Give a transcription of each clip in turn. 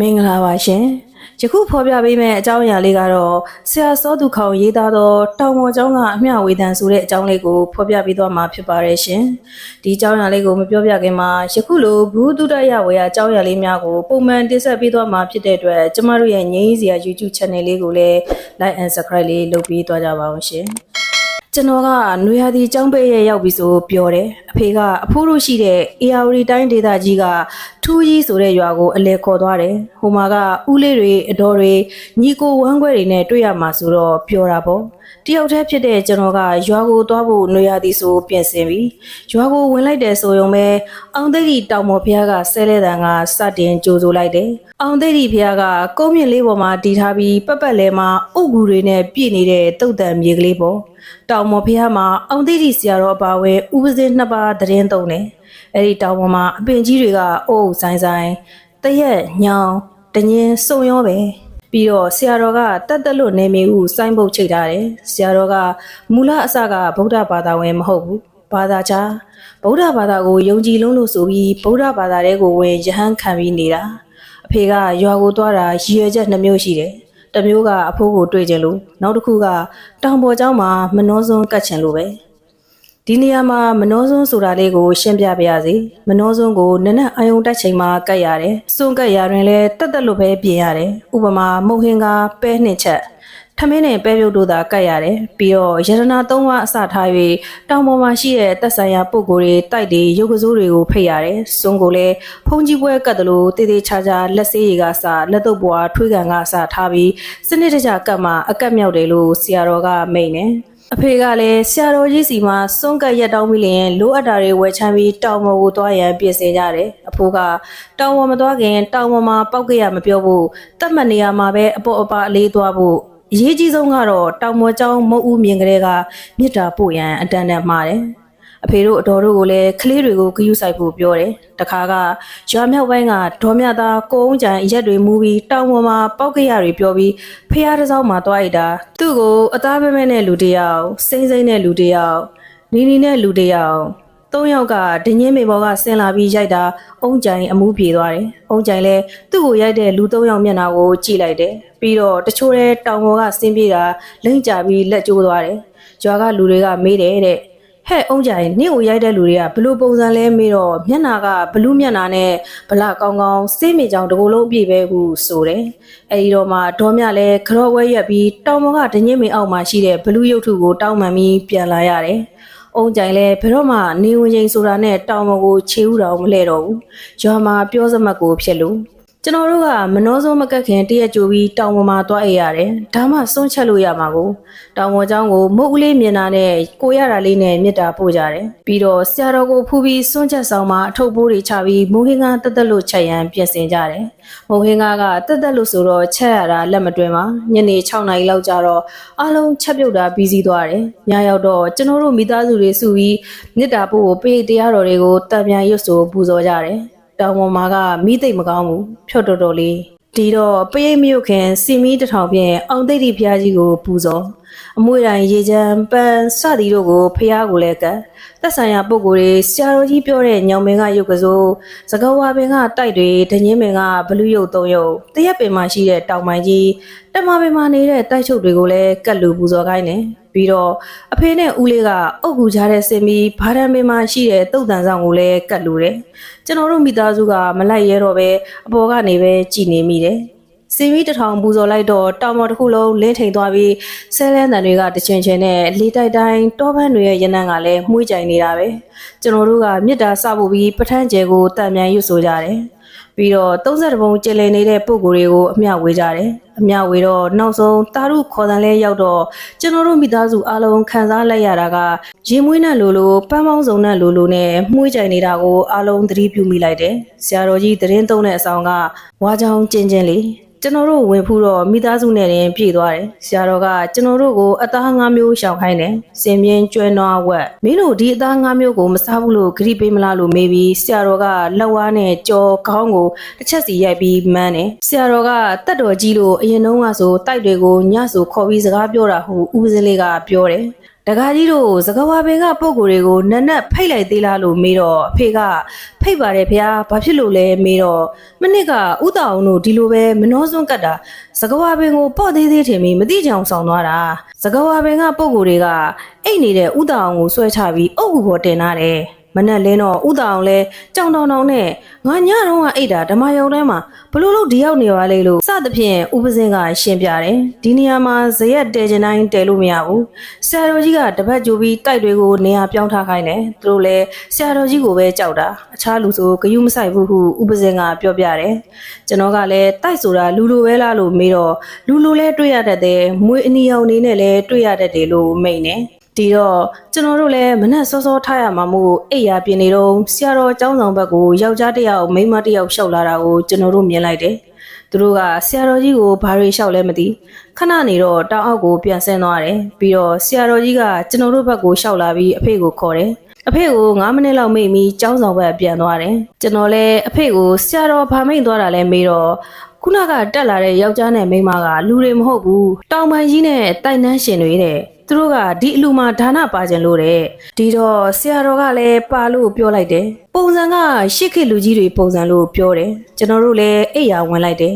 မင်္ဂလာပါရှင်ယခုဖော်ပြပေးမယ့်အကြောင်းအရာလေးကတော့ဆရာစောသူခေါင်ရေးသားသောတောင်ပေါ်ကျောင်းကအမျှဝေဒန်ဆိုတဲ့အကြောင်းလေးကိုဖော်ပြပေးသွားမှာဖြစ်ပါတယ်ရှင်ဒီအကြောင်းအရာလေးကိုမပြောပြခင်မှာယခုလိုဘူးတုဒရဝေယအကြောင်းအရာလေးများကိုပုံမှန်တင်ဆက်ပေးသွားမှာဖြစ်တဲ့အတွက်ကျမတို့ရဲ့ငြိမ်းစရာ YouTube channel လေးကိုလည်း like and subscribe လေးလုပ်ပေးသွားကြပါအောင်ရှင် ကျွန်တော်ကနွေရာသီကျောင်းပေးရရောက်ပြီဆိုပြောတယ်အဖေကအဖိုးတို့ရှိတဲ့ AR တိုင်းဒေသကြီးကထူးကြီးဆိုတဲ့ရွာကိုအလဲခေါ်သွားတယ်ဟိုမှာကဦးလေးတွေအတော်တွေညီကိုဝမ်းခွဲတွေနဲ့တွေ့ရမှာဆိုတော့ပြောတာပေါ့ တယောက်တည်းဖြစ်တဲ့ကျွန်တော်ကရွာကိုသွားဖို့နွေရာသီဆိုပြင်ဆင်ပြီရွာကိုဝင်လိုက်တယ်ဆိုရုံပဲအောင်သိတိတောင်ပေါ်ဖျားကဆဲလဲတန်ကစတင်ကြိုဆိုလိုက်တယ်အောင်သိတိဖျားကကုန်းမြင့်လေးပေါ်မှာတီထားပြီးပက်ပက်လဲမှာအုတ်ဂူတွေနဲ့ပြည့်နေတဲ့တုတ်တံမြေကလေးပေါ့တောင်မော်ဖះမှာအောင်သိတိဆရာတော်အပါဝဲဥပဇင်းနှစ်ပါးတရင်သုံးတယ်။အဲ့ဒီတောင်ပေါ်မှာအပင်ကြီးတွေကအုပ်အုပ်ဆိုင်ဆိုင်တရက်ညောင်တငင်းစုံရောပဲ ပြီးတော့ဆရာတော်ကတတ်တက်လို့နေမီဟုစိုင်းပုတ်ချိတ်ထားတယ်။ဆရာတော်ကမူလအစကဗုဒ္ဓဘာသာဝင်မဟုတ်ဘူး။ဘာသာချဗုဒ္ဓဘာသာကိုယုံကြည်လုံးလို့ဆိုပြီးဗုဒ္ဓဘာသာတဲ့ကိုဝင်ယဟန်ခံပြီးနေတာ။အဖေကရွာကိုသွားတာရည်ရွယ်ချက်နှမျိုးရှိတယ်။တစ်မျိုးကအဖိုးကိုတွေ့ကြလို့နောက်တစ်ခုကတောင်ပေါ်ကျောင်းမှာမနှောစွန်းကတ်ချင်လို့ပဲ ဒီနေရာမှာမနှောစွန်းဆိုတာလေးကိုရှင်းပြပါရစေမနှောစွန်းကိုနက်နက်အယုံတက်ချိန်မှာကတ်ရတယ်စွန်းကတ်ရရင်လည်းတက်တက်လို့ပဲပြင်ရတယ်ဥပမာမုံဟင်ကပဲနှစ်ချက်ထမင်းနဲ့ပဲပြုတ်တို့သာကတ်ရတယ်ပြီးတော့ရတနာသုံးပါးအစထား၍တောင်ပေါ်မှာရှိတဲ့တက်ဆိုင်ရာပုံကိုယ်တွေတိုက်တွေရုပ်ကစိုးတွေကိုဖိတ်ရတယ်စွန်းကိုလည်းဖုံးကြီးပွဲကတ်တယ်လို့တေးသေးချာချာလက်ဆေးတွေကစလက်တော့ဘွားထွေးကန်ကစထားပြီးစနစ်တကျကတ်မှာအကတ်မြောက်တယ်လို့ဆရာတော်ကမိန့်တယ် အဖေကလည်းဆရာတော်ကြီးစီမှာစွန့်ကပ်ရက်တောင်းပြီးလျင်လိုအပ်တာတွေဝယ်ချမ်းပြီးတောင်ပေါ်ကိုသွားရန်ပြင်ဆင်ကြတယ်အဖိုးကတောင်ပေါ်မသွားခင်တောင်ပေါ်မှာပောက်ကရမပြောဖို့တတ်မှတ်နေရမှာပဲအပေါ်အပါအလေးသွားဖို့အရေးကြီးဆုံးကတော့တောင်ပေါ်ကျောင်းမုတ်ဦးမြင်ကလေးကမြစ်တာပို့ရန်အတန်တန်မှားတယ် အဖေတို့အတော်တို့ကိုလည်းကလေးတွေကိုဂယူဆိုင်ဖို့ပြောတယ်။တခါကရွာမြောက်ပိုင်းကဒေါ်မြသားကိုုံကြံရက်တွေမူပြီးတောင်ပေါ်မှာပောက်ကရတွေပြောပြီးဖះတစ်စောင်းမှာတွားရတာသူ့ကိုအသားပဲမဲနဲ့လူတစ်ယောက်စိမ့်စိမ့်နဲ့လူတစ်ယောက်နီနီနဲ့လူတစ်ယောက်သုံးယောက်ကဒင်းချင်းမေဘော်ကဆင်းလာပြီးရိုက်တာအုံကြိုင်အမှုပြေသွားတယ်။အုံကြိုင်လည်းသူ့ကိုရိုက်တဲ့လူသုံးယောက်မျက်နှာကိုကြည့်လိုက်တယ်။ပြီးတော့တချို့တဲ့တောင်ပေါ်ကဆင်းပြေးတာလိမ့်ကြပြီးလက်ကျိုးသွားတယ်။ရွာကလူတွေကမေးတယ်တဲ့ ဟဲ့အုံးကြရင်နင့်ကိုရိုက်တဲ့လူတွေကဘလို့ပုံစံလဲမေးတော့မျက်နာကဘလူးမျက်နာနဲ့ဗလာကောင်းကောင်းစေးမိကြောင်တကူလုံးအပြည့်ပဲဟုဆိုတယ်အဲဒီတော့မှဒေါ်မြလည်းခရော့ဝဲရက်ပြီးတောင်ပေါ်ကဒညင်းမင်အောက်မှာရှိတဲ့ဘလူးရုပ်ထုကိုတောင်းမှန်ပြီးပြန်လာရတယ်အုံကြိုင်လဲဘယ်တော့မှနေဝင်ချိန်ဆိုတာနဲ့တောင်ပေါ်ကိုခြေဥတော်မလဲတော့ဘူးရွာမှာပြောစမှတ်ကိုဖြစ်လို့ ကျွန်တော်တို့ကမနှောဆုံးမကက်ခင်တရက်ကြိုပြီးတောင်ပေါ်မှာတွားအေးရတယ်။ဒါမှစွန့်ချက်လို့ရမှာကိုတောင်ပေါ်ကျောင်းကိုမုတ်ဦးလေးမြင်တာနဲ့ကိုရတာလေးနဲ့မြစ်တာပို့ကြတယ်။ပြီးတော့ဆရာတော်ကိုဖူးပြီးစွန့်ချက်ဆောင်မှာအထုပ်ပိုးတွေချပြီးမိုးဟင်းကတက်တက်လို့ချက်ရန်ပြင်ဆင်ကြတယ်။မိုးဟင်းကကတက်တက်လို့ဆိုတော့ချက်ရတာလက်မတွင်ပါ။ညနေ6နာရီလောက်ကျတော့အားလုံးချက်ပြုတ်တာပြီးစီးသွားတယ်။ညရောက်တော့ကျွန်တော်တို့မိသားစုတွေစုပြီးမြစ်တာပို့ကိုပေးတရားတော်တွေကိုတံပြန်ရွတ်ဆိုပူဇော်ကြတယ်။ တောင်ပေါ်မှာကမိသိမ့်မကောင်းဘူးဖြော့တော်တော်လေးဒီတော့ပရိတ်မယုတ်ခင်စီမီတစ်ထောင်ဖြင့်အောင်သိတိဖျားကြီးကိုပူဇော်အမွေတိုင်းရေချမ်းပန်းစသည်တို့ကိုဖျားကိုလည်းကတ်သက်ဆိုင်ရာပုံကိုယ်တွေဆရာတော်ကြီးပြောတဲ့ညောင်မင်းကရုပ်ကစိုးစကဝါပင်ကတိုက်တွေဒညင်းပင်ကဘလူးရုပ်သုံးရုပ်တရက်ပင်မှာရှိတဲ့တောင်ပိုင်းကြီးတမပင်မှာနေတဲ့တိုက်ချုပ်တွေကိုလည်းကတ်လူပူဇော်ခိုင်းတယ် ပြီးတော့အဖေနဲ့ဦးလေးကအုတ်ကူချတဲ့စင်ပြီးဘာဒံပင်မှာရှိတဲ့တုတ်တန်ဆောင်ကိုလည်းကတ်လူတယ်ကျွန်တော်တို့မိသားစုကမလိုက်ရဲတော့ပဲအပေါ်ကနေပဲကြည်နေမိတယ်စင်ပြီးတထောင်ပူဇော်လိုက်တော့တောင်ပေါ်တစ်ခုလုံးလင်းထိန်သွားပြီးဆဲလန်းတန်တွေကတချင်ချင်နဲ့လေတိုက်တိုင်းတောပန်းတွေရဲ့ရနံ့ကလည်းမှုကြိုင်နေတာပဲကျွန်တော်တို့ကမြစ်တာစဖို့ပြီးပထန်းကျဲကိုတံမြန်ရွတ်ဆိုကြတယ် ပြီးတော့30ပုံကျလည်နေတဲ့ပုံကိုယ်တွေကိုအမျှဝေကြတယ်အမျှဝေတော့နောက်ဆုံးတာရုခေါ်တန်လဲရောက်တော့ကျွန်တော်တို့မိသားစုအားလုံးခံစားလိုက်ရတာကရေမွေးနဲ့လိုလိုပန်းပေါင်းစုံနဲ့လိုလိုနဲ့မှုကြိုင်နေတာကိုအားလုံးသတိပြုမိလိုက်တယ်ဆရာတော်ကြီးသတင်းသုံးတဲ့အဆောင်ကဝါချောင်းကျင်းကျင်းလေး ကျွန်တော်တို့ဝင်ဖူးတော့မိသားစုနဲ့တင်ပြည့်သွားတယ်ဆရာတော်ကကျွန်တော်တို့ကိုအသားငါးမျိုးရှောင်ခိုင်းတယ်စင်ပြင်းကျွဲနွားဝက်မင်းတို့ဒီအသားငါးမျိုးကိုမစားဘူးလို့ဂရိပေးမလားလို့မေးပြီးဆရာတော်ကလက်ဝါးနဲ့ကြော်ခေါင်းကိုတစ်ချက်စီရိုက်ပြီးမန်းတယ်ဆရာတော်ကတက်တော်ကြီးလို့အရင်တုန်းကဆိုတိုက်တွေကိုညဆိုခေါ်ပြီးစကားပြောတာဟုဦးပစင်းလေးကပြောတယ် တကားကြီးတို့စကဝါပင်ကပုံကိုယ်တွေကိုနက်နက်ဖိတ်လိုက်သေးလားလို့မေးတော့အဖေကဖိတ်ပါတယ်ဖေ။ဘာဖြစ်လို့လဲမေးတော့မနစ်ကဥတောင်တို့ဒီလိုပဲမနှောစွန်းကတ်တာစကဝါပင်ကိုပေါ့သေးသေးထင်ပြီးမသိကြအောင်ဆောင်သွားတာစကဝါပင်ကပုံကိုယ်တွေကအိတ်နေတဲ့ဥတောင်ကိုဆွဲချပြီးအုပ်ကူပေါ်တင်လာတယ် မနဲ့လင်းတော့ဥတောင်လဲကြောင်တောင်တောင်နဲ့ငါညတော့ကအိတ်တာဓမ္မယုံထဲမှာဘလို့လို့ဒီရောက်နေပါလေလို့စသဖြင့်ဥပစင်ကရှင်းပြတယ်ဒီနေရာမှာဇရက်တဲချင်တိုင်းတဲလို့မရဘူးဆရာတော်ကြီးကတပတ်ကြိုပြီးတိုက်တွေကိုနေရာပြောင်းထားခိုင်းတယ်သူတို့လဲဆရာတော်ကြီးကိုပဲကြောက်တာအခြားလူဆိုဂယုမဆိုင်ဘူးဟုဥပစင်ကပြောပြတယ်ကျွန်တော်ကလည်းတိုက်ဆိုတာလူလိုပဲလားလို့မေးတော့လူလိုလဲတွေ့ရတတ်တယ်မွေအနီအောင်နေနဲ့လဲတွေ့ရတတ်တယ်လို့မိန်တယ် ဒီတော့ကျွန်တော်တို့လည်းမနဲ့စောစောထားရမှာမို့အိပ်ရာပြင်နေတော့ဆရာတော်ကျောင်းဆောင်ဘက်ကိုယောက်ျားတစ်ယောက်မိန်းမတစ်ယောက်ရှောက်လာတာကိုကျွန်တော်တို့မြင်လိုက်တယ်။သူတို့ကဆရာတော်ကြီးကိုဘာတွေရှောက်လဲမသိခဏနေတော့တောင်အောက်ကိုပြန်ဆင်းသွားတယ်။ပြီးတော့ဆရာတော်ကြီးကကျွန်တော်တို့ဘက်ကိုရှောက်လာပြီးအဖေကိုခေါ်တယ်။အဖေကို9မိနစ်လောက်မိတ်ပြီးကျောင်းဆောင်ဘက်ပြန်သွားတယ်။ကျွန်တော်လည်းအဖေကိုဆရာတော်ဘာမိတ်သွားတာလဲမေးတော့ ခုနကတက်လာတဲ့ယောက်ျားနဲ့မိန်းမကလူတွေမဟုတ်ဘူး။တောင်ပန်ကြီးနဲ့တိုက်နှန်းရှင်တွေတဲ့။သူတို့ကဒီအလူမှာဒါနပါခြင်းလို့တဲ့ဒီတော့ဆရာတော်ကလည်းပါလို့ပြောလိုက်တယ်ပုံစံကရှစ်ခေတ်လူကြီးတွေပုံစံလို့ပြောတယ်ကျွန်တော်တို့လည်းအိယာဝင်လိုက်တယ်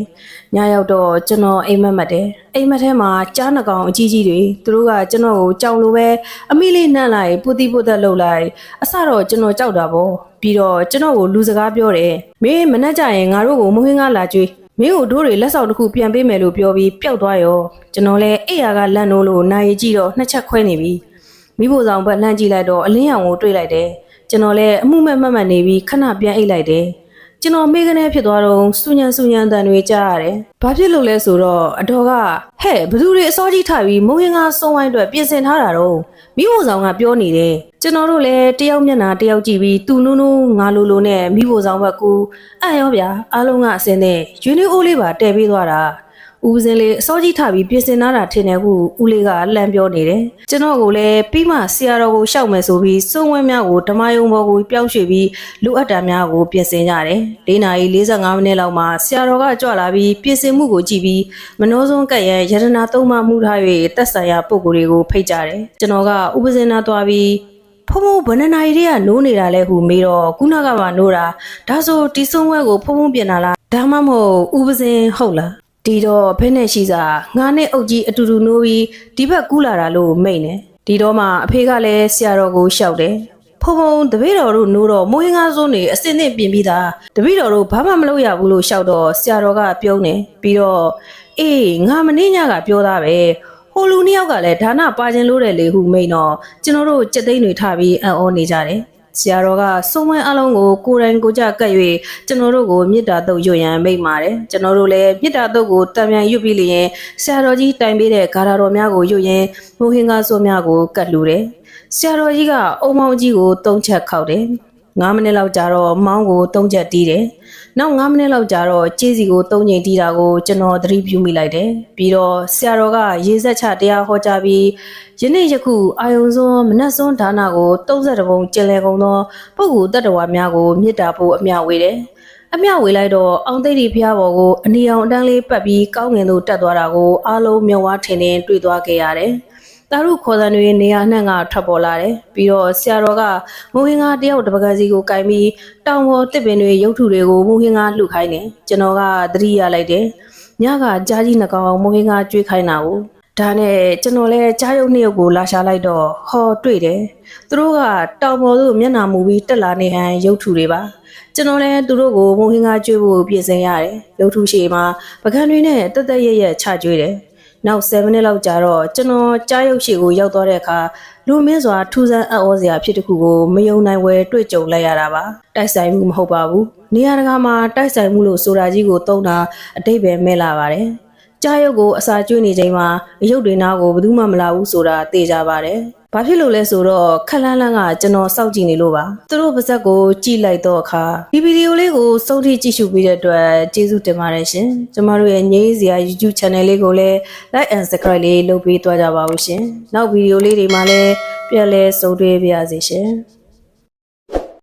ညရောက်တော့ကျွန်တော်အိမ်မက်မက်တယ်အိမ်မက်ထဲမှာကြားနှကောင်အကြီးကြီးတွေသူတို့ကကျွန်တော်ကိုကြောင်လိုပဲအမိလေးနှံ့လိုက်ပူတိပူသက်လှုပ်လိုက်အစတော့ကျွန်တော်ကြောက်တာပေါ့ပြီးတော့ကျွန်တော်ကိုလူစကားပြောတယ်မင်းမနှက်ကြရင်ငါတို့ကိုမွေးငါလာကြွေး မင်းတို့တွေလက်ဆောင်တစ်ခုပြန်ပေးမယ်လို့ပြောပြီးပျောက်သွားရောကျွန်တော်လည်းအိယာကလန့်နိုးလို့နိုင်ကြည့်တော့နှစ်ချက်ခွဲနေပြီမိဖို့ဆောင်ဘက်လှမ်းကြည့်လိုက်တော့အလင်းရောင်ကိုတွေ့လိုက်တယ်ကျွန်တော်လည်းအမှုမဲ့မှတ်မှတ်နေပြီးခဏပြန်အိတ်လိုက်တယ် ကျွန်တော်မေးကနေဖြစ်သွားတော့စူညံစူညံတန်တွေကြားရတယ်။ဘာဖြစ်လို့လဲဆိုတော့အတော်ကဟဲ့ဘသူတွေအစောကြီးထားပြီးမုံရင်ကစုံဝိုင်းအတွက်ပြင်ဆင်ထားတာတော့မိဖို့ဆောင်ကပြောနေတယ်။ကျွန်တော်တို့လည်းတယောက်မျက်နှာတယောက်ကြည့်ပြီးသူနုံနုံငါလိုလိုနဲ့မိဖို့ဆောင်ဘက်ကူအံ့ရောဗျာအားလုံးကအစင်းနဲ့ရွေးလေးအိုးလေးပါတည်ပေးသွားတာ။ ဦးစင်းလေးအစောကြီးထပြီးပြင်ဆင်လာတာထင်တယ်ဟုဦးလေးကလှမ်းပြောနေတယ်။ကျွန်တော်ကလည်းပြီးမှဆရာတော်ကိုရှောက်မယ်ဆိုပြီးစုံဝဲများကိုဓမ္မယုံဘော်ကိုပြောင်းရွှေ့ပြီးလူအပ်တာများကိုပြင်ဆင်ကြတယ်။၄နာရီ45မိနစ်လောက်မှာဆရာတော်ကကြွလာပြီးပြင်ဆင်မှုကိုကြည့်ပြီးမနှောဆုံးကက်ရန်ယရနာသုံးပါမှုထား၍တက်ဆိုင်ရာပုံကိုယ်တွေကိုဖိတ်ကြတယ်။ကျွန်တော်ကဥပဇင်နာသွားပြီးဖုံဖုံဘယ်နှနာရီတည်းကနိုးနေတာလဲဟုမေးတော့ခုနကမှနိုးတာဒါဆိုဒီဆုံးဝဲကိုဖုံဖုံပြင်လာလားဒါမှမဟုတ်ဥပဇင်ဟုတ်လား ဒီတော့ဖဲနဲ့ရှိစာငါနဲ့အုပ်ကြီးအတူတူနိုးပြီးဒီဘက်ကူးလာတာလို့မိတ်နေဒီတော့မှအဖေကလည်းဆရာတော်ကိုရှောက်တယ်ဖုံဖုံတပည့်တော်တို့နိုးတော့မိုးဟင်းကားစုံးနေအစင်းနဲ့ပြင်ပြီးသားတပည့်တော်တို့ဘာမှမလုပ်ရဘူးလို့ရှောက်တော့ဆရာတော်ကပြုံးနေပြီးတော့အေးငါမနေ့ညကပြောသားပဲဟိုလူနှစ်ယောက်ကလည်းဒါနပါခြင်းလို့တယ်လေဟုမိန်တော့ကျွန်တော်တို့စက်သိန်းတွေထားပြီးအံ့ဩနေကြတယ် ဆရာတော်ကစုံဝဲအလုံးကိုကိုယ်တိုင်ကိုကြကပ်၍ကျွန်တော်တို့ကိုမေတ္တာတုတ်ရွရန်မိတ်ပါတယ်ကျွန်တော်တို့လည်းမေတ္တာတုတ်ကိုတံပြန်ရွတ်ပြီးလျင်ဆရာတော်ကြီးတိုင်ပေးတဲ့ဂါရတော်များကိုရွတ်ရင်မိုဟင်္ဂါဆိုများကိုကတ်လူတယ်ဆရာတော်ကြီးကအုံမောင်ကြီးကိုတုံးချက်ခောက်တယ် 9မိနစ်လောက်ကြာတော့မောင်းကို3ချက်တီးတယ်။နောက်9မိနစ်လောက်ကြာတော့ကြေးစီကို3ချိန်တီးတာကိုကျွန်တော်သတိပြုမိလိုက်တယ်။ပြီးတော့ဆရာတော်ကရေဆက်ချတရားဟောကြားပြီးယနေ့ယခုအာယုံစွန်းမနက်စွန်းဒါနကို32ပုံကျင်လည်ကုန်သောပုဂ္ဂိုလ်တ attva များကိုမေတ္တာဖို့အမျှဝေတယ်။အမျှဝေလိုက်တော့အောင်သိတိဖျားဘော်ကိုအနီအောင်အတန်းလေးပတ်ပြီးကောင်းငင်သို့တက်သွားတာကိုအားလုံးမျက်ဝါးထင်ထင်တွေ့သွားခဲ့ရတယ်။ တာရုခေါ်တဲ့တွေနေရာနှံ့ကထွက်ပေါ်လာတယ်ပြီးတော့ဆရာတော်ကမူဟင်္ဂါတယောက်တပကစီကိုကင်ပြီးတောင်ပေါ်တစ်ပင်တွေရုပ်ထုတွေကိုမူဟင်္ဂါလှုပ်ခိုင်းတယ်ကျွန်တော်ကသတိရလိုက်တယ်ညကကြားကြီးနှကောင်မူဟင်္ဂါကျွေးခိုင်းတာကိုဒါနဲ့ကျွန်တော်လည်းကြားရုပ်နှစ်ရုပ်ကိုလာရှာလိုက်တော့ဟောတွေ့တယ်သူတို့ကတောင်ပေါ်သို့မျက်နှာမူပြီးတက်လာနေဟန်ရုပ်ထုတွေပါကျွန်တော်လည်းသူတို့ကိုမုံဟင်းကားကျွေးဖို့ပြင်ဆင်ရတယ်ရုပ်ထုရှိမှာပကံတွေနဲ့တက်တက်ရရက်ချကျွေးတယ် နောက်7မိနစ်လောက်ကြာတော့ကျွန်တော်ကြားရုပ်ရှိကိုရောက်သွားတဲ့အခါလူမင်းစွာထူးဆန်းအံ့ဩစရာဖြစ်တစ်ခုကိုမယုံနိုင်ဝဲတွေ့ကြုံလိုက်ရတာပါတိုက်ဆိုင်မှုမဟုတ်ပါဘူးနေရာတကာမှာတိုက်ဆိုင်မှုလို့ဆိုတာကြီးကိုသုံးတာအတိတ်ပဲမဲ့လာပါတယ်ကြားရုပ်ကိုအစာကျွေးနေချိန်မှာရုပ်တွေနာကိုဘယ်သူမှမလာဘူးဆိုတာသိကြပါတယ်။ ဘာဖြစ်လို့လဲဆိုတော့ခက်လန်းလန်းကကျွန်တော်စောင့်ကြည့်နေလို့ပါ။သူတို့ပါဇက်ကိုကြည့်လိုက်တော့အခါဒီဗီဒီယိုလေးကိုစုံထိကြည့်ရှုပြီးတဲ့အတွက်ကျေးဇူးတင်ပါတယ်ရှင်။ကျမတို့ရဲ့ငြိမ်းစရာ YouTube Channel လေးကိုလည်း Like and Subscribe လေးလုပ်ပေးသွားကြပါဦးရှင်။နောက်ဗီဒီယိုလေးတွေမှာလည်းပြန်လည်ဆုံတွေ့ပါရစေရှင်။